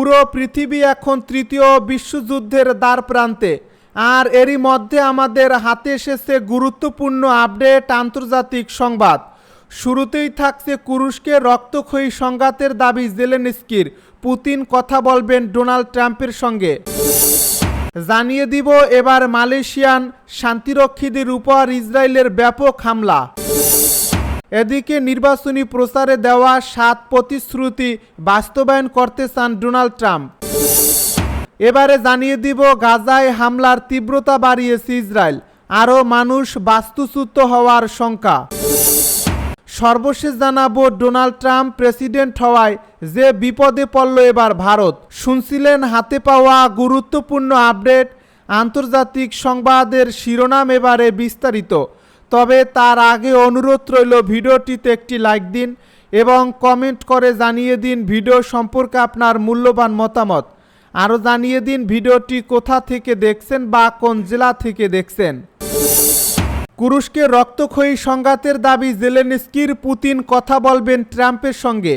পুরো পৃথিবী এখন তৃতীয় বিশ্বযুদ্ধের দ্বার প্রান্তে। আর এরই মধ্যে আমাদের হাতে এসেছে গুরুত্বপূর্ণ আপডেট আন্তর্জাতিক সংবাদ। শুরুতেই থাকছে কুরুশকে রক্তক্ষয়ী সংঘাতের দাবি জেলেনস্কির। পুতিন কথা বলবেন ডোনাল্ড ট্রাম্পের সঙ্গে। জানিয়ে দিব এবার মালয়েশিয়ান শান্তিরক্ষীদের উপর ইসরায়েলের ব্যাপক হামলা। এদিকে নির্বাচনী প্রচারে দেওয়া সাত প্রতিশ্রুতি বাস্তবায়ন করতে চান ডোনাল্ড ট্রাম্প। এবারে জানিয়ে দিব, গাজায় হামলার তীব্রতা বাড়িয়েছে ইসরায়েল। আরও মানুষ বাস্তুচ্যুত হওয়ার শঙ্কা। সর্বশেষ জানাব, ডোনাল্ড ট্রাম্প প্রেসিডেন্ট হওয়ায় যে বিপদে পড়ল এবার ভারত। শুনছিলেন, হাতে পাওয়া গুরুত্বপূর্ণ আপডেট। আন্তর্জাতিক সংবাদের শিরোনাম এবারে বিস্তারিত। তবে তার আগে অনুরোধ রইল ভিডিওটিতে একটি লাইক দিন এবং কমেন্ট করে জানিয়ে দিন ভিডিও সম্পর্কে আপনার মূল্যবান মতামত। আরও জানিয়ে দিন ভিডিওটি কোথা থেকে দেখছেন বা কোন জেলা থেকে দেখছেন। কুরুশকে রক্তক্ষয়ী সংঘাতের দাবি জেলেনস্কির পুতিন কথা বলবেন ট্রাম্পের সঙ্গে।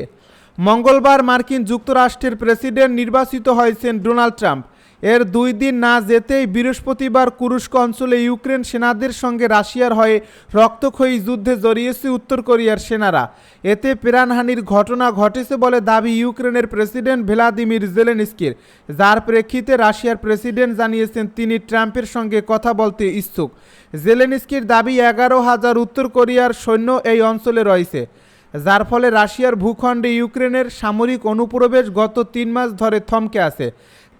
মঙ্গলবার মার্কিন যুক্তরাষ্ট্রের প্রেসিডেন্ট নির্বাচিত হয়েছেন ডোনাল্ড ট্রাম্প। এর দুই দিন না যেতেই বৃহস্পতিবার কুরুস্ক অঞ্চলে ইউক্রেন সেনাদের সঙ্গে রাশিয়ার হয়ে রক্তক্ষয়ী যুদ্ধে জড়িয়েছে উত্তর কোরিয়ার সেনারা। এতে প্রাণহানির ঘটনা ঘটেছে বলে দাবি ইউক্রেনের প্রেসিডেন্ট ভ্লাদিমির জেলেনস্কির। যার প্রেক্ষিতে রাশিয়ার প্রেসিডেন্ট জানিয়েছেন, তিনি ট্রাম্পের সঙ্গে কথা বলতে ইচ্ছুক। জেলেনস্কির দাবি, এগারো হাজার উত্তর কোরিয়ার সৈন্য এই অঞ্চলে রয়েছে। যার ফলে রাশিয়ার ভূখণ্ডে ইউক্রেনের সামরিক অনুপ্রবেশ গত তিন মাস ধরে থমকে আছে।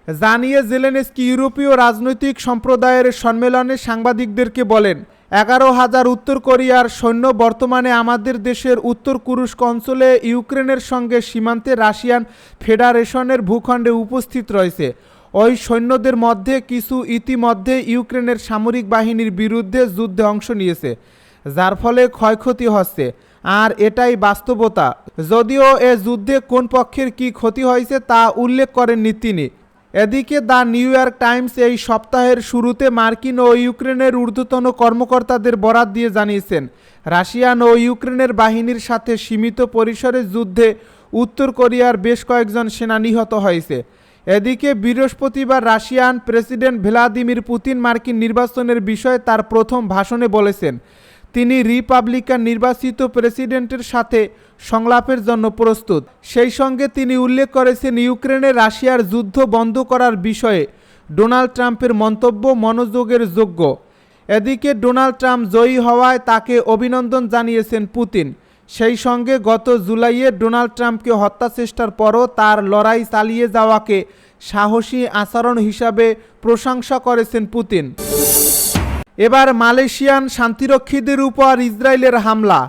জানিয়ে জেলেনস্কি ইউরোপীয় রাজনৈতিক সম্প্রদায়ের সম্মেলনে সাংবাদিকদেরকে বলেন, এগারো হাজার উত্তর কোরিয়ার সৈন্য বর্তমানে আমাদের দেশের উত্তর কুরুস্ক অঞ্চলে ইউক্রেনের সঙ্গে সীমান্তে রাশিয়ান ফেডারেশনের ভূখণ্ডে উপস্থিত রয়েছে। ওই সৈন্যদের মধ্যে কিছু ইতিমধ্যে ইউক্রেনের সামরিক বাহিনীর বিরুদ্ধে যুদ্ধে অংশ নিয়েছে, যার ফলে ক্ষয়ক্ষতি হচ্ছে। আর এটাই বাস্তবতা। যদিও এ যুদ্ধে কোন পক্ষের কি ক্ষতি হয়েছে তা উল্লেখ করেননি তিনি। এদিকে দ্য নিউ ইয়র্ক টাইমস এই সপ্তাহের শুরুতে মার্কিন ও ইউক্রেনের ঊর্ধ্বতন কর্মকর্তাদের বরাত দিয়ে জানিয়েছেন, রাশিয়ান ও ইউক্রেনের বাহিনীর সাথে সীমিত পরিসরে যুদ্ধে উত্তর কোরিয়ার বেশ কয়েকজন সেনা নিহত হয়েছে। এদিকে বৃহস্পতিবার রাশিয়ান প্রেসিডেন্ট ভ্লাদিমির পুতিন মার্কিন নির্বাচনের বিষয়ে তার প্রথম ভাষণে বলেছেন তিনি রিপাবলিকান নির্বাচিত প্রেসিডেন্টের সাথে সংলাপের জন্য প্রস্তুত। সেই সঙ্গে তিনি উল্লেখ করেছেন ইউক্রেনে রাশিয়ার যুদ্ধ বন্ধ করার বিষয়ে ডোনাল্ড ট্রাম্পের মন্তব্য মনোযোগের যোগ্য। এদিকে ডোনাল্ড ট্রাম্প জয়ী হওয়ায় তাকে অভিনন্দন জানিয়েছেন পুতিন। সেই সঙ্গে গত জুলাইয়ে ডোনাল্ড ট্রাম্পকে হত্যা চেষ্টার পরও তার লড়াই চালিয়ে যাওয়াকে সাহসী আচরণ হিসাবে প্রশংসা করেছেন পুতিন। এবার মালয়েশিয়ান শান্তিরক্ষীদের উপর ইসরায়েলের হামলা।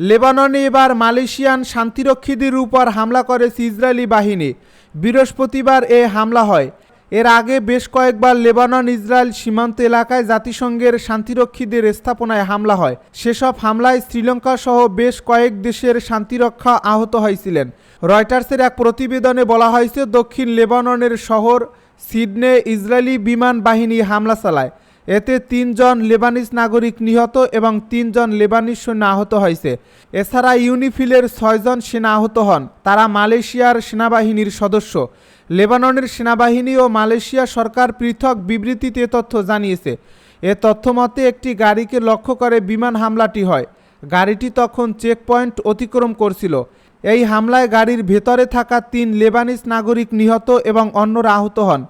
লেবাননে এবার মালয়েশিয়ান শান্তিরক্ষীদের উপর হামলা করেছে ইসরায়েলি বাহিনী। বৃহস্পতিবার এ হামলা হয়। এর আগে বেশ কয়েকবার লেবানন ইসরায়েল সীমান্ত এলাকায় জাতিসংঘের শান্তিরক্ষীদের স্থাপনায় হামলা হয়। সেসব হামলায় শ্রীলঙ্কা সহ বেশ কয়েক দেশের শান্তিরক্ষা আহত হয়েছিলেন। রয়টার্সের এক প্রতিবেদনে বলা হয়েছে, দক্ষিণ লেবাননের শহর সিডনে ইসরায়েলি বিমান বাহিনী হামলা চালায়। এতে তিনজন লেবানিজ নাগরিক নিহত এবং তিনজন লেবানিজ সৈন্য আহত হয়েছে। এছাড়া ইউনিফিলের ছয়জন সেনা আহত হন। তারা মালয়েশিয়ার সেনাবাহিনীর সদস্য। লেবাননের সেনাবাহিনী ও মালয়েশিয়া সরকার পৃথক বিবৃতিতে তথ্য জানিয়েছে। এ তথ্য মতে, একটি গাড়িকে লক্ষ্য করে বিমান হামলাটি হয়। গাড়িটি তখন চেকপয়েন্ট অতিক্রম করছিল। এই হামলায় গাড়ির ভেতরে থাকা তিন লেবানিজ নাগরিক নিহত এবং অন্যরা আহত হন।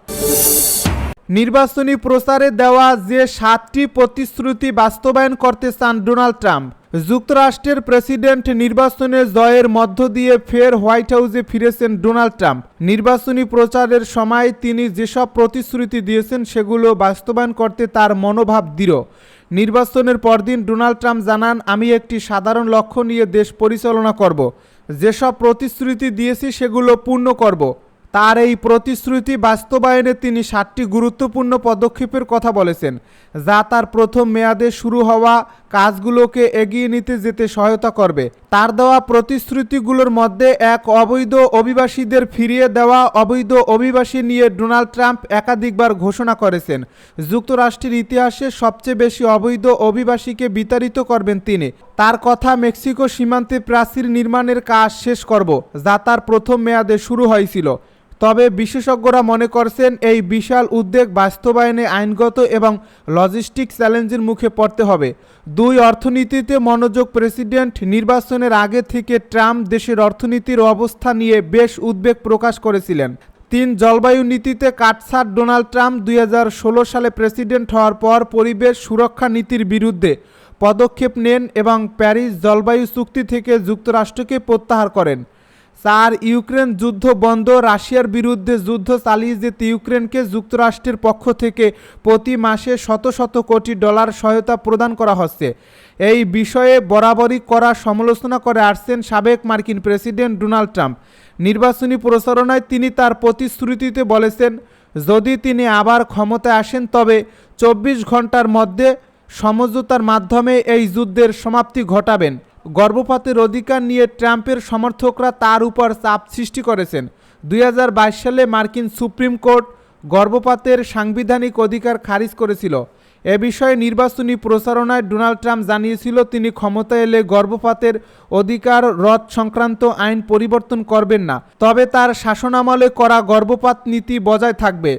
নির্বাচনী প্রচারে দেওয়া যে সাতটি প্রতিশ্রুতি বাস্তবায়ন করতে চান ডোনাল্ড ট্রাম্প, যুক্তরাষ্ট্রের প্রেসিডেন্ট নির্বাচনে জয়ের মধ্য দিয়ে ফের হোয়াইট হাউসে ফিরেছেন ডোনাল্ড ট্রাম্প। নির্বাচনী প্রচারের সময় তিনি যেসব প্রতিশ্রুতি দিয়েছেন সেগুলো বাস্তবায়ন করতে তার মনোভাব দৃঢ়। নির্বাচনের পরদিন ডোনাল্ড ট্রাম্প জানান, আমি একটি সাধারণ লক্ষ্য নিয়ে দেশ পরিচালনা করব। যেসব প্রতিশ্রুতি দিয়েছি সেগুলো পূর্ণ করব। তার এই প্রতিশ্রুতি বাস্তবায়নে তিনি সাতটি গুরুত্বপূর্ণ পদক্ষেপের কথা বলেছেন, যা তার প্রথম মেয়াদে শুরু হওয়া কাজগুলোকে এগিয়ে নিতে যেতে সহায়তা করবে। তার দেওয়া প্রতিশ্রুতিগুলোর মধ্যে এক, অবৈধ অভিবাসীদের ফিরিয়ে দেওয়া, অবৈধ অভিবাসী নিয়ে ডোনাল্ড ট্রাম্প একাধিকবার ঘোষণা করেছেন। যুক্তরাষ্ট্রের ইতিহাসে সবচেয়ে বেশি অবৈধ অভিবাসীকে বিতাড়িত করবেন তিনি। তার কথা মেক্সিকো সীমান্তে প্রাচীর নির্মাণের কাজ শেষ করব, যা তার প্রথম মেয়াদে শুরু হয়েছিল। তবে বিশেষজ্ঞরা মনে করছেন এই বিশাল উদ্যোগ বাস্তবায়নে আইনগত এবং লজিস্টিক চ্যালেঞ্জের মুখে পড়তে হবে। দুই অর্থনীতিতে মনোযোগ প্রেসিডেন্ট নির্বাচনের আগে থেকে ট্রাম্প দেশের অর্থনীতির অবস্থা নিয়ে বেশ উদ্বেগ প্রকাশ করেছিলেন। তিন জলবায়ু নীতিতে কাটছাট ডোনাল্ড ট্রাম্প দুই হাজার ষোলো সালে প্রেসিডেন্ট হওয়ার পর পরিবেশ সুরক্ষা নীতির বিরুদ্ধে পদক্ষেপ নেন এবং প্যারিস জলবায়ু চুক্তি থেকে যুক্তরাষ্ট্রকে প্রত্যাহার করেন। চার ইউক্রেন যুদ্ধ বন্ধ, রাশিয়ার বিরুদ্ধে যুদ্ধ চালিয়ে যেতে ইউক্রেনকে যুক্তরাষ্ট্রের পক্ষ থেকে প্রতি মাসে শত শত কোটি ডলার সহায়তা প্রদান করা হচ্ছে। এই বিষয়ে বরাবরই করা সমালোচনা করে আসছেন সাবেক মার্কিন প্রেসিডেন্ট ডোনাল্ড ট্রাম্প। নির্বাচনী প্রচারণায় তিনি তার প্রতিশ্রুতিতে বলেছেন, যদি তিনি আবার ক্ষমতায় আসেন, তবে চব্বিশ ঘণ্টার মধ্যে সমঝোতার মাধ্যমে এই যুদ্ধের সমাপ্তি ঘটাবেন। গর্ভপাতের অধিকার নিয়ে ট্রাম্পের সমর্থকরা তার উপর চাপ সৃষ্টি করেছেন। দুই হাজার বাইশ সালে মার্কিন সুপ্রিম কোর্ট গর্ভপাতের সাংবিধানিক অধিকার খারিজ করেছিল। এ বিষয়ে নির্বাচনী প্রচারণায় ডোনাল্ড ট্রাম্প জানিয়েছিল, তিনি ক্ষমতায় এলে গর্ভপাতের অধিকার রদ সংক্রান্ত আইন পরিবর্তন করবেন না, তবে তার শাসনামলে করা গর্ভপাত নীতি বজায় থাকবে।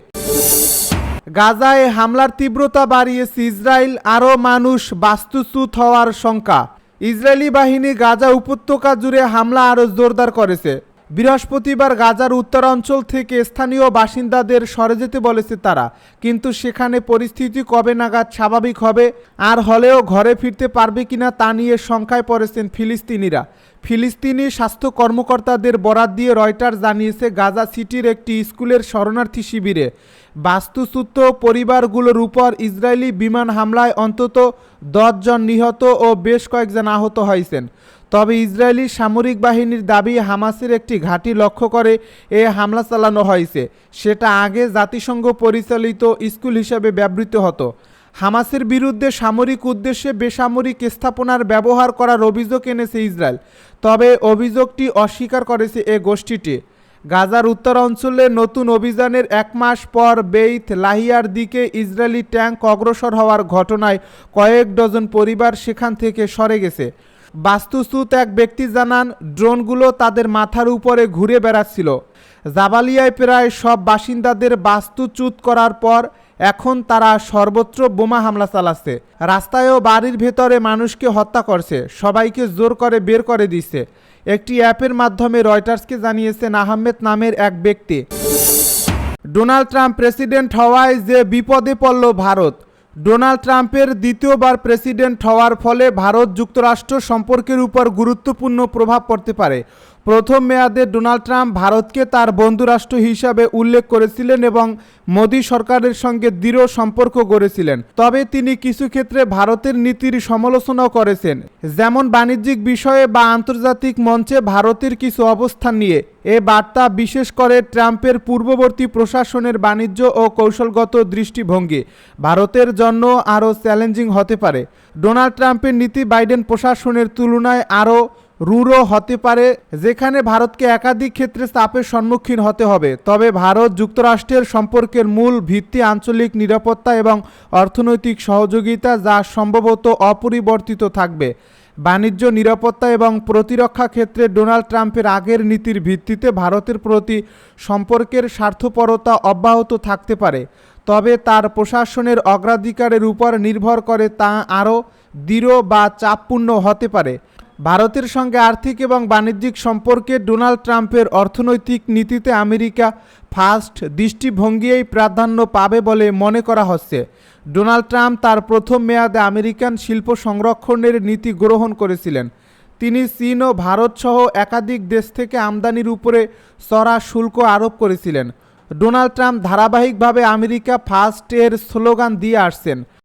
গাজায় হামলার তীব্রতা বাড়িয়েছে ইসরায়েল, আরও মানুষ বাস্তুচ্যুত হওয়ার শঙ্কা। ইসরায়েলি বাহিনী গাজা উপত্যকা জুড়ে হামলা আরও জোরদার করেছে। বৃহস্পতিবার গাজার উত্তরাঞ্চল থেকে স্থানীয় বাসিন্দাদের সরে যেতে বলেছে তারা। কিন্তু সেখানে পরিস্থিতি কবে নাগাদ স্বাভাবিক হবে, আর হলেও ঘরে ফিরতে পারবে কিনা তা নিয়ে শঙ্কায় পড়েছেন ফিলিস্তিনিরা। ফিলিস্তিনি স্বাস্থ্য কর্মকর্তাদের বরাত দিয়ে রয়টার জানিয়েছে, গাজা সিটির একটি স্কুলের শরণার্থী শিবিরে। বাস্তুচ্যুত পরিবারগুলোর উপর ইসরায়েলি বিমান হামলায় অন্তত জন নিহত ও বেশ কয়েকজন আহত হয়েছেন। তবে ইসরায়েলি সামরিক বাহিনীর দাবি, হামাসের একটি ঘাঁটি লক্ষ্য করে এ হামলা চালানো হয়েছে। সেটা আগে জাতিসংঘ পরিচালিত স্কুল হিসাবে ব্যবহৃত হতো। হামাসের বিরুদ্ধে সামরিক উদ্দেশ্যে বেসামরিক স্থাপনার ব্যবহার করার অভিযোগ এনেছে ইসরায়েল। তবে অভিযোগটি অস্বীকার করেছে এ গোষ্ঠীটি। গাজার উত্তর অঞ্চলে নতুন অভিযানের এক মাস পর বেইথ লাহিয়ার দিকে ইসরায়েলি ট্যাঙ্ক অগ্রসর হওয়ার ঘটনায় কয়েক ডজন পরিবার সেখান থেকে সরে গেছে। বাস্তুচ্যুত এক ব্যক্তি জানান, ড্রোনগুলো তাদের মাথার উপরে ঘুরে বেড়াচ্ছিল। জাবালিয়ায় প্রায় সব বাসিন্দাদের বাস্তুচ্যুত করার পর এখন তারা সর্বত্র বোমা হামলা চালাচ্ছে। রাস্তায় ও বাড়ির ভেতরে মানুষকে হত্যা করছে। সবাইকে জোর করে বের করে দিচ্ছে। একটি অ্যাপের মাধ্যমে রয়টার্সকে জানিয়েছেন আহমেদ নামের এক ব্যক্তি। ডোনাল্ড ট্রাম্প প্রেসিডেন্ট হওয়ায় যে বিপদে পড়ল ভারত, ডোনাল্ড ট্রাম্পের দ্বিতীয়বার প্রেসিডেন্ট হওয়ার ফলে ভারত যুক্তরাষ্ট্র সম্পর্কের উপর গুরুত্বপূর্ণ প্রভাব পড়তে পারে। প্রথম মেয়াদে ডোনাল্ড ট্রাম্প ভারতকে তার বন্ধুরাষ্ট্র হিসাবে উল্লেখ করেছিলেন এবং মোদী সরকারের সঙ্গে দৃঢ় সম্পর্ক গড়েছিলেন। তবে তিনি কিছু ক্ষেত্রে ভারতের নীতির সমালোচনাও করেছেন। যেমন বাণিজ্যিক বিষয়ে বা আন্তর্জাতিক মঞ্চে ভারতের কিছু অবস্থান নিয়ে। এ বার্তা বিশেষ করে ট্রাম্পের পূর্ববর্তী প্রশাসনের বাণিজ্য ও কৌশলগত দৃষ্টিভঙ্গি। ভারতের জন্য আরও চ্যালেঞ্জিং হতে পারে। ডোনাল্ড ট্রাম্পের নীতি বাইডেন প্রশাসনের তুলনায় আরও রূঢ় হতে পারে, যেখানে ভারতকে একাধিক ক্ষেত্রে চাপের সম্মুখীন হতে হবে। তবে ভারত যুক্তরাষ্ট্রের সম্পর্কের মূল ভিত্তি আঞ্চলিক নিরাপত্তা এবং অর্থনৈতিক সহযোগিতা, যা সম্ভবত অপরিবর্তিত থাকবে। বাণিজ্য নিরাপত্তা এবং প্রতিরক্ষা ক্ষেত্রে ডোনাল্ড ট্রাম্পের আগের নীতির ভিত্তিতে ভারতের প্রতি সম্পর্কের স্বার্থপরতা অব্যাহত থাকতে পারে। তবে তার প্রশাসনের অগ্রাধিকারের উপর নির্ভর করে তা আরও দৃঢ় বা চাপপূর্ণ হতে পারে। ভারতের সঙ্গে আর্থিক এবং বাণিজ্যিক সম্পর্কে ডোনাল্ড ট্রাম্পের অর্থনৈতিক নীতিতে আমেরিকা ফার্স্ট দৃষ্টিভঙ্গিই প্রাধান্য পাবে বলে মনে করা হচ্ছে। ডোনাল্ড ট্রাম্প তার প্রথম মেয়াদে আমেরিকান শিল্প সংরক্ষণের নীতি গ্রহণ করেছিলেন। তিনি চীন ও ভারত সহ একাধিক দেশ থেকে আমদানির উপরে চড়া শুল্ক আরোপ করেছিলেন। ডোনাল্ড ট্রাম্প ধারাবাহিকভাবে আমেরিকা ফার্স্ট এর স্লোগান দিয়ে আসছেন।